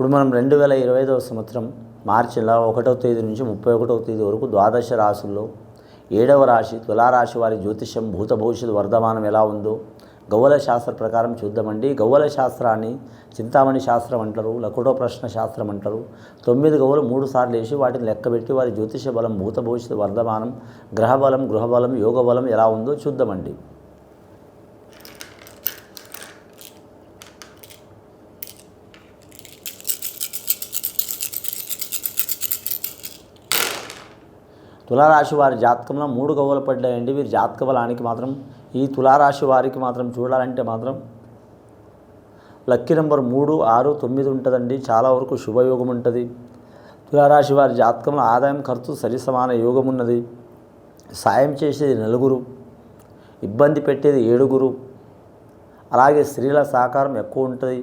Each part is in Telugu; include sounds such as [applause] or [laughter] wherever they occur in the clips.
ఇప్పుడు మనం రెండు వేల ఇరవై ఐదవ సంవత్సరం మార్చిలో ఒకటవ తేదీ నుంచి ముప్పై ఒకటవ తేదీ వరకు ద్వాదశ రాశుల్లో ఏడవ రాశి తులారాశి వారి జ్యోతిషం భూత భవిష్యత్తు వర్ధమానం ఎలా ఉందో గౌవల శాస్త్ర ప్రకారం చూద్దామండి. గౌవల శాస్త్రాన్ని చింతామణి శాస్త్రం అంటారు లకుటో ప్రశ్న శాస్త్రం అంటారు. తొమ్మిది గౌవలు మూడు సార్లు వేసి వాటిని లెక్కబెట్టి వారి జ్యోతిష బలం భూత భవిష్యత్తు వర్ధమానం గ్రహబలం గృహబలం యోగ బలం ఎలా ఉందో చూద్దామండి. తులారాశి వారి జాతకంలో మూడు గవ్వలు పడ్డాయండి. వీరి జాతక బలానికి మాత్రం ఈ తులారాశి వారికి మాత్రం చూడాలంటే మాత్రం లక్కీ నెంబర్ మూడు ఆరు తొమ్మిది ఉంటుందండి. చాలా వరకు శుభయోగం ఉంటుంది. తులారాశి వారి జాతకంలో ఆదాయం ఖర్చు సరి సమాన యోగం ఉన్నది. సాయం చేసేది నలుగురు ఇబ్బంది పెట్టేది ఏడుగురు. అలాగే స్త్రీల సహకారం ఎక్కువ ఉంటుంది.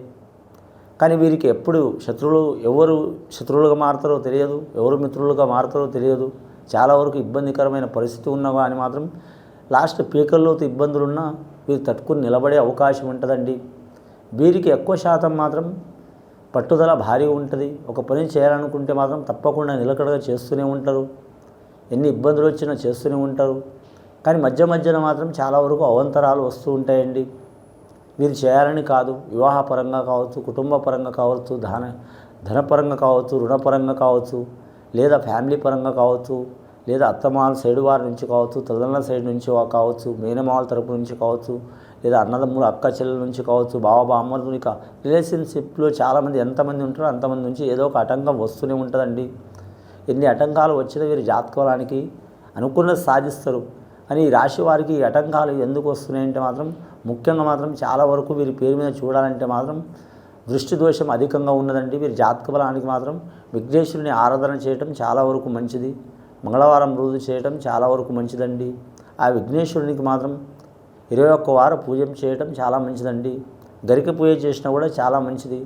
కానీ వీరికి ఎప్పుడు శత్రువులు ఎవరు శత్రువులుగా మారుతారో తెలియదు ఎవరు మిత్రులుగా మారుతారో తెలియదు. చాలా వరకు ఇబ్బందికరమైన పరిస్థితి ఉన్నా కానీ మాత్రం లాస్ట్ పీకల్లోతో ఇబ్బందులున్నా వీరు తట్టుకుని నిలబడే అవకాశం ఉంటుందండి. వీరికి ఎక్కువ శాతం మాత్రం పట్టుదల భారీ ఉంటుంది. ఒక పని చేయాలనుకుంటే మాత్రం తప్పకుండా నిలకడగా చేస్తూనే ఉంటారు. ఎన్ని ఇబ్బందులు వచ్చినా చేస్తూనే ఉంటారు. కానీ మధ్య మధ్యన మాత్రం చాలా వరకు అవంతరాలు వస్తూ ఉంటాయండి. మీరు చేయాలని కాదు వివాహపరంగా కావచ్చు కుటుంబ పరంగా కావచ్చు ధన ధనపరంగా కావచ్చు రుణపరంగా కావచ్చు లేదా ఫ్యామిలీ పరంగా కావచ్చు లేదా అత్తమాల సైడ్ వారి నుంచి కావచ్చు తల్లిదండ్రుల సైడ్ నుంచి కావచ్చు మేనమాల తరపు నుంచి కావచ్చు లేదా అన్నదమ్ములు అక్క చెల్లెల నుంచి కావచ్చు బావ బామ్మర్దుని రిలేషన్షిప్లో చాలామంది ఎంతమంది ఉంటారో అంతమంది నుంచి ఏదో ఒక ఆటంకం వస్తూనే ఉంటుందండి. ఎన్ని ఆటంకాలు వచ్చినా వీరు జాతకోవడానికి అనుకున్నది సాధిస్తారు. అని ఈ రాశి వారికి ఈ ఆటంకాలు ఎందుకు వస్తున్నాయంటే మాత్రం ముఖ్యంగా మాత్రం చాలా వరకు వీరి పేరు మీద చూడాలంటే మాత్రం దృష్టి దోషం అధికంగా ఉన్నదండి వీరి జాతక బలానికి మాత్రం విఘ్నేశ్వరుని ఆరాధన చేయటం చాలా వరకు మంచిది. మంగళవారం రోజు చేయటం చాలా వరకు మంచిదండి. ఆ విఘ్నేశ్వరునికి మాత్రం ఇరవై ఒక్క వారం పూజ చేయటం చాలా మంచిదండి. గరిక పూజ చేసినా కూడా చాలా మంచిది.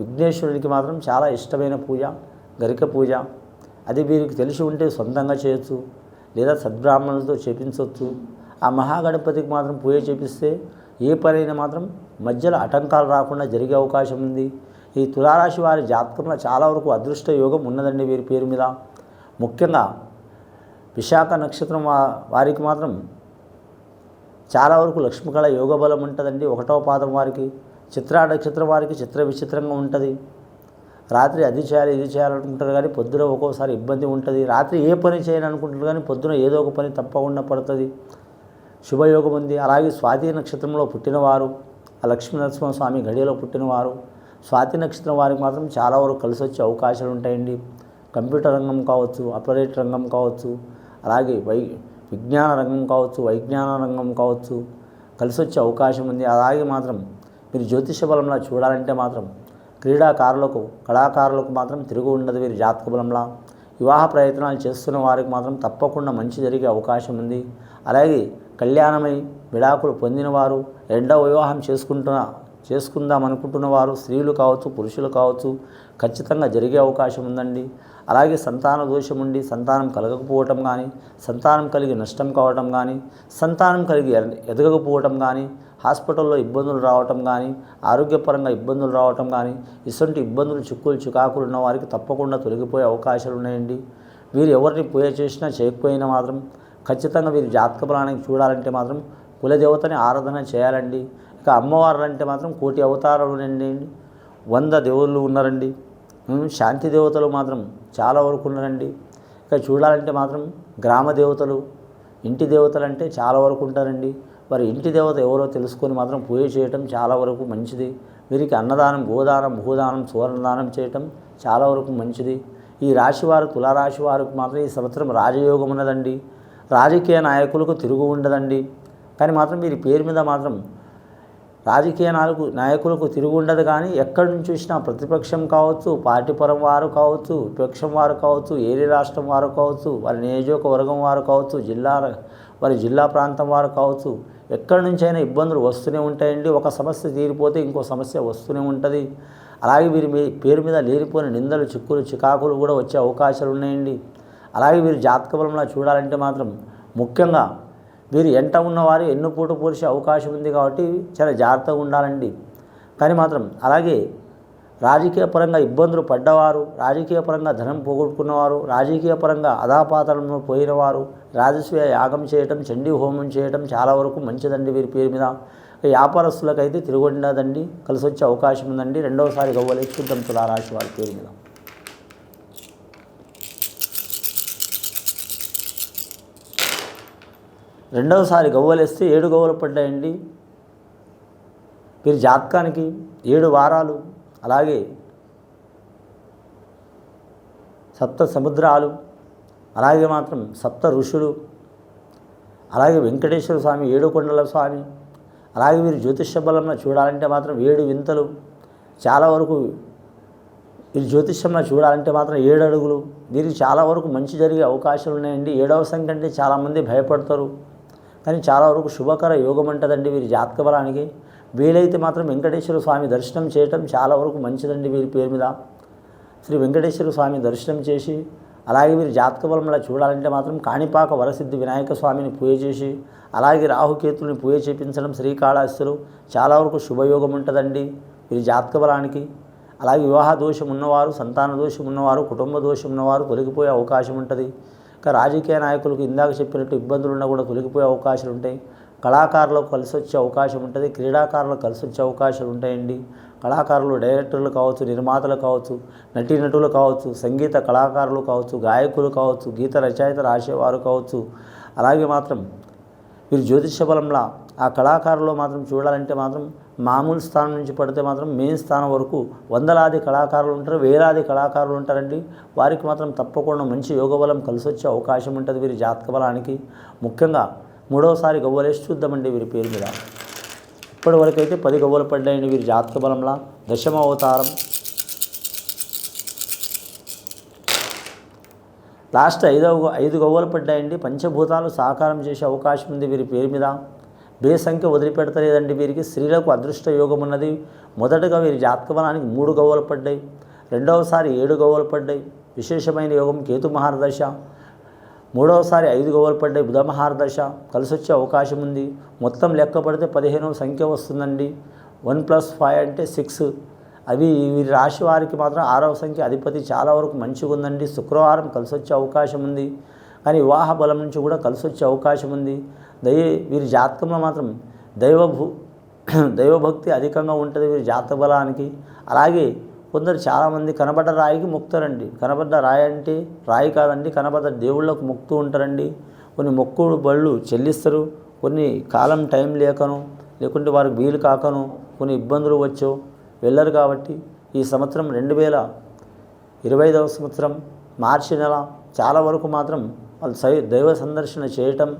విఘ్నేశ్వరునికి మాత్రం చాలా ఇష్టమైన పూజ గరిక పూజ. అది వీరికి తెలిసి ఉంటే సొంతంగా చేయొచ్చు. లేదా సద్బ్రాహ్మణులతో చేపించవచ్చు ఆ మహాగణపతికి మాత్రం పూజ చేపిస్తే ఏ పనైనా మాత్రం మధ్యలో ఆటంకాలు రాకుండా జరిగే అవకాశం ఉంది. ఈ తులారాశి వారి జాతకంలో చాలా వరకు అదృష్ట యోగం ఉన్నదండి వీరి పేరు మీద. ముఖ్యంగా విశాఖ నక్షత్రం వారికి మాత్రం చాలా వరకు లక్ష్మీకళ యోగ బలం ఉంటుందండి ఒకటవ పాదం వారికి. చిత్ర నక్షత్రం వారికి చిత్ర విచిత్రంగా ఉంటుంది. రాత్రి అది చేయాలి ఇది చేయాలనుకుంటారు కానీ పొద్దున ఒక్కోసారి ఇబ్బంది ఉంటుంది. రాత్రి ఏ పని చేయాలనుకుంటారు కానీ పొద్దున ఏదో ఒక పని తప్పకుండా పడుతుంది. శుభయోగం ఉంది అలాగే స్వాతి నక్షత్రంలో పుట్టినవారు ఆ లక్ష్మీనరసింహస్వామి గడియలో పుట్టినవారు స్వాతి నక్షత్రం వారికి మాత్రం చాలా వరకు కలిసి వచ్చే అవకాశాలు ఉంటాయండి. కంప్యూటర్ రంగం కావచ్చు ఆపరేట్ రంగం కావచ్చు అలాగే వై విజ్ఞాన రంగం కావచ్చు వైజ్ఞాన రంగం కావచ్చు కలిసి వచ్చే అవకాశం ఉంది. అలాగే మాత్రం మీరు జ్యోతిష బలంలా చూడాలంటే మాత్రం క్రీడాకారులకు కళాకారులకు మాత్రం తిరుగు ఉండదు. వీరి జాతక బలంలా వివాహ ప్రయత్నాలు చేస్తున్న వారికి మాత్రం తప్పకుండా మంచి జరిగే అవకాశం ఉంది. అలాగే కళ్యాణమై విడాకులు పొందినవారు రెండవ వివాహం చేసుకుంటున్న చేసుకుందాం అనుకుంటున్న వారు స్త్రీలు కావచ్చు పురుషులు కావచ్చు ఖచ్చితంగా జరిగే అవకాశం ఉందండి. అలాగే సంతాన దోషం ఉండి సంతానం కలగకపోవటం కానీ సంతానం కలిగి నష్టం కావటం కానీ సంతానం కలిగి ఎదగకపోవటం కానీ హాస్పిటల్లో ఇబ్బందులు రావటం కానీ ఆరోగ్యపరంగా ఇబ్బందులు రావటం కానీ ఇటువంటి ఇబ్బందులు చిక్కులు చికాకులు ఉన్న వారికి తప్పకుండా తొలగిపోయే అవకాశాలు ఉన్నాయండి. వీరు ఎవరిని పూజ చేసినా చేయకపోయినా మాత్రం ఖచ్చితంగా వీరి జాతక బలానికి చూడాలంటే మాత్రం కులదేవతని ఆరాధన చేయాలండి. ఇక అమ్మవారు అంటే మాత్రం కోటి అవతారాలు ఉన్నాయండి. వంద దేవుళ్ళు ఉన్నారండి. శాంతి దేవతలు మాత్రం చాలా వరకు ఉన్నారండి. ఇక చూడాలంటే మాత్రం గ్రామ దేవతలు ఇంటి దేవతలు అంటే చాలా వరకు ఉంటారండి. వారి ఇంటి దేవత ఎవరో తెలుసుకొని మాత్రం పూజ చేయటం చాలా వరకు మంచిది. వీరికి అన్నదానం గోదానం భూదానం సువర్ణదానం చేయటం చాలా వరకు మంచిది. ఈ రాశివారు తులారాశి వారికి మాత్రం ఈ సంవత్సరం రాజయోగం ఉన్నదండి. రాజకీయ నాయకులకు తిరుగు ఉండదండి. కానీ మాత్రం వీరి పేరు మీద మాత్రం రాజకీయ నాయకు నాయకులకు తిరుగు ఉండదు కానీ ఎక్కడి నుంచి చూసినా ప్రతిపక్షం కావచ్చు పార్టీపురం వారు కావచ్చు విపక్షం వారు కావచ్చు ఏరి రాష్ట్రం వారు కావచ్చు వారి నియోజకవర్గం వారు కావచ్చు జిల్లా వారి జిల్లా ప్రాంతం వారు కావచ్చు. ఎక్కడి నుంచైనా ఇబ్బందులు వస్తూనే ఉంటాయండి. ఒక సమస్య తీరిపోతే ఇంకో సమస్య వస్తూనే ఉంటుంది. అలాగే వీరి మీ పేరు మీద లేనిపోయిన నిందలు చిక్కులు చికాకులు కూడా వచ్చే అవకాశాలు ఉన్నాయండి అలాగే వీరి జాతక బలంలో చూడాలంటే మాత్రం ముఖ్యంగా వీరు ఎంట ఉన్నవారు ఎన్ను పూట పోసే అవకాశం ఉంది కాబట్టి చాలా జాగ్రత్తగా ఉండాలండి. కానీ మాత్రం అలాగే రాజకీయ పరంగా ఇబ్బందులు పడ్డవారు రాజకీయ పరంగా ధనం పోగొట్టుకున్నవారు రాజకీయ పరంగా అధాపాతలను పోయినవారు రాజస్వీయ యాగం చేయటం చండీ హోమం చేయటం చాలా వరకు మంచిదండి వీరి పేరు మీద. వ్యాపారస్తులకైతే తిరుగుండదండి కలిసి వచ్చే అవకాశం ఉందండి. రెండవసారి గవ్వలేసుకుంటాం తులారాశి వారి పేరు మీద. రెండవసారి గవ్వలేస్తే ఏడు గవ్వలు పడ్డాయండి. వీరి జాతకానికి ఏడు వారాలు అలాగే సప్త సముద్రాలు అలాగే మాత్రం సప్త ఋషులు అలాగే వెంకటేశ్వర స్వామి ఏడు కొండల స్వామి అలాగే వీరు జ్యోతిష్య బలంలో చూడాలంటే మాత్రం ఏడు వింతలు చాలా వరకు మీరు జ్యోతిష్యంలో చూడాలంటే మాత్రం ఏడు అడుగులు దీనికి చాలా వరకు మంచి జరిగే అవకాశాలు ఉన్నాయండి. ఏడవ సంఖ్య అంటే చాలామంది భయపడతారు. కానీ చాలా వరకు శుభకర యోగం అంటదండి వీరి జాతక బలానికి వీలైతే మాత్రం వెంకటేశ్వర స్వామి దర్శనం చేయటం చాలా వరకు మంచిదండి వీరి పేరు మీద. శ్రీ వెంకటేశ్వర స్వామి దర్శనం చేసి అలాగే మీరు జాతక బలంలో చూడాలంటే మాత్రం కాణిపాక వరసిద్ధి వినాయక స్వామిని పూజ చేసి అలాగే రాహుకేతుల్ని పూజ చేపించడం శ్రీకాళహస్తులు చాలా వరకు శుభయోగం ఉంటుందండి వీరి జాతక బలానికి అలాగే వివాహ దోషం ఉన్నవారు సంతాన దోషం ఉన్నవారు కుటుంబ దోషం ఉన్నవారు తొలగిపోయే అవకాశం ఉంటుంది. రాజకీయ నాయకులకు ఇందాక చెప్పినట్టు ఇబ్బందులు ఉన్నా కూడా తొలగిపోయే అవకాశాలు ఉంటాయి. కళాకారులకు కలిసి వచ్చే అవకాశం ఉంటుంది. క్రీడాకారులకు కలిసి వచ్చే అవకాశాలు ఉంటాయండి. కళాకారులు డైరెక్టర్లు కావచ్చు నిర్మాతలు కావచ్చు నటీనటులు కావచ్చు సంగీత కళాకారులు కావచ్చు గాయకులు కావచ్చు గీత రచయిత రాసేవారు కావచ్చు. అలాగే మాత్రం వీరు జ్యోతిష బలంలా ఆ కళాకారులు మాత్రం చూడాలంటే మాత్రం మామూలు స్థానం నుంచి పడితే మాత్రం మెయిన్ స్థానం వరకు వందలాది కళాకారులు ఉంటారు వేలాది కళాకారులు ఉంటారండి. వారికి మాత్రం తప్పకుండా మంచి యోగ బలం కలిసి వచ్చే అవకాశం ఉంటుంది వీరి జాతక బలానికి. ముఖ్యంగా మూడవసారి గవ్వలేసి చూద్దామండి వీరి పేరు మీద. ఇప్పటి వరకు అయితే పది గవ్వలు పడ్డాయండి వీరి జాతక బలంలా. దశమ అవతారం. లాస్ట్ ఐదవ ఐదు గవ్వలు పడ్డాయండి. పంచభూతాలు సాకారం చేసే అవకాశం ఉంది వీరి పేరు మీద. బే సంఖ్య వదిలిపెడతలేదండి వీరికి. స్త్రీలకు అదృష్ట యోగం ఉన్నది. మొదటగా వీరి జాతక బలానికి మూడు గవ్వలు పడ్డాయి. రెండవసారి ఏడు గవ్వలు పడ్డాయి. విశేషమైన యోగం కేతు మహారదశ మూడవసారి ఐదు గవ్వలు పడ్డాయి బుధ మహారదశ కలిసి వచ్చే అవకాశం ఉంది. మొత్తం లెక్క పడితే పదిహేనవ సంఖ్య వస్తుందండి. వన్ ప్లస్ ఫైవ్ అంటే సిక్స్. అవి వీరి రాశి వారికి మాత్రం ఆరవ సంఖ్య అధిపతి చాలా వరకు మంచిగా ఉందండి. శుక్రవారం కలిసి వచ్చే అవకాశం ఉంది. కానీ వివాహ బలం నుంచి కూడా కలిసి వచ్చే అవకాశం ఉంది. దయ వీరి జాతకంలో మాత్రం దైవభూ [clears throat] దైవభక్తి అధికంగా ఉంటుంది వీరి జాతక బలానికి. అలాగే కొందరు చాలామంది కనబడ్డ రాయికి మొక్కుతారండి కనబడ్డ రాయి అంటే రాయి కాదండి కనబడ్డ దేవుళ్ళకు మొక్కుతూ ఉంటారండి. కొన్ని మొక్కుడు బళ్ళు చెల్లిస్తారు. కొన్ని కాలం టైం లేకను లేకుంటే వారికి వీలు కాకను కొన్ని ఇబ్బందులు వచ్చో వెళ్ళరు కాబట్టి ఈ సంవత్సరం రెండు వేల ఇరవై ఐదవ సంవత్సరం మార్చి నెల చాలా వరకు మాత్రం వాళ్ళు సై దైవ సందర్శన చేయటం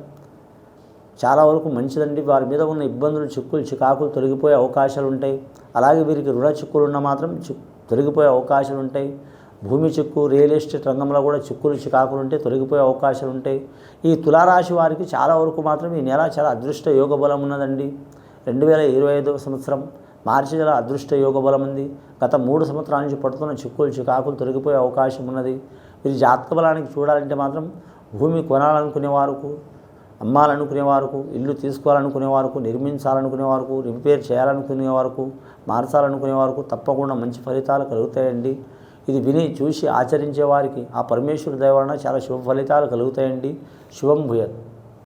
చాలా వరకు మంచిదండి. వారి మీద ఉన్న ఇబ్బందులు చిక్కులు చికాకులు తొలగిపోయే అవకాశాలు ఉంటాయి. అలాగే వీరికి రుణ చిక్కులు ఉన్న మాత్రం తొలగిపోయే అవకాశాలు ఉంటాయి. భూమి చిక్కు రియల్ ఎస్టేట్ రంగంలో కూడా చిక్కులు చికాకులు ఉంటే తొలగిపోయే అవకాశాలు ఉంటాయి. ఈ తులారాశి వారికి చాలా వరకు మాత్రం ఈ నెల చాలా అదృష్ట యోగ బలం ఉన్నదండి. రెండు వేల ఇరవై ఐదవ సంవత్సరం మార్చి నెల అదృష్ట యోగ బలం ఉంది. గత మూడు సంవత్సరాల నుంచి పడుతున్న చిక్కులు చికాకులు తొలగిపోయే అవకాశం ఉన్నది. వీరి జాతక బలానికి చూడాలంటే మాత్రం భూమి కొనాలనుకునే వారికి అమ్మాలనుకునే వరకు ఇల్లు తీసుకోవాలనుకునే వరకు నిర్మించాలనుకునే వరకు రిపేర్ చేయాలనుకునే వరకు మార్చాలనుకునే వరకు తప్పకుండా మంచి ఫలితాలు కలుగుతాయండి. ఇది విని చూసి ఆచరించే వారికి ఆ పరమేశ్వరు దయ వలన చాలా శుభ ఫలితాలు కలుగుతాయండి. శుభం భూయత్.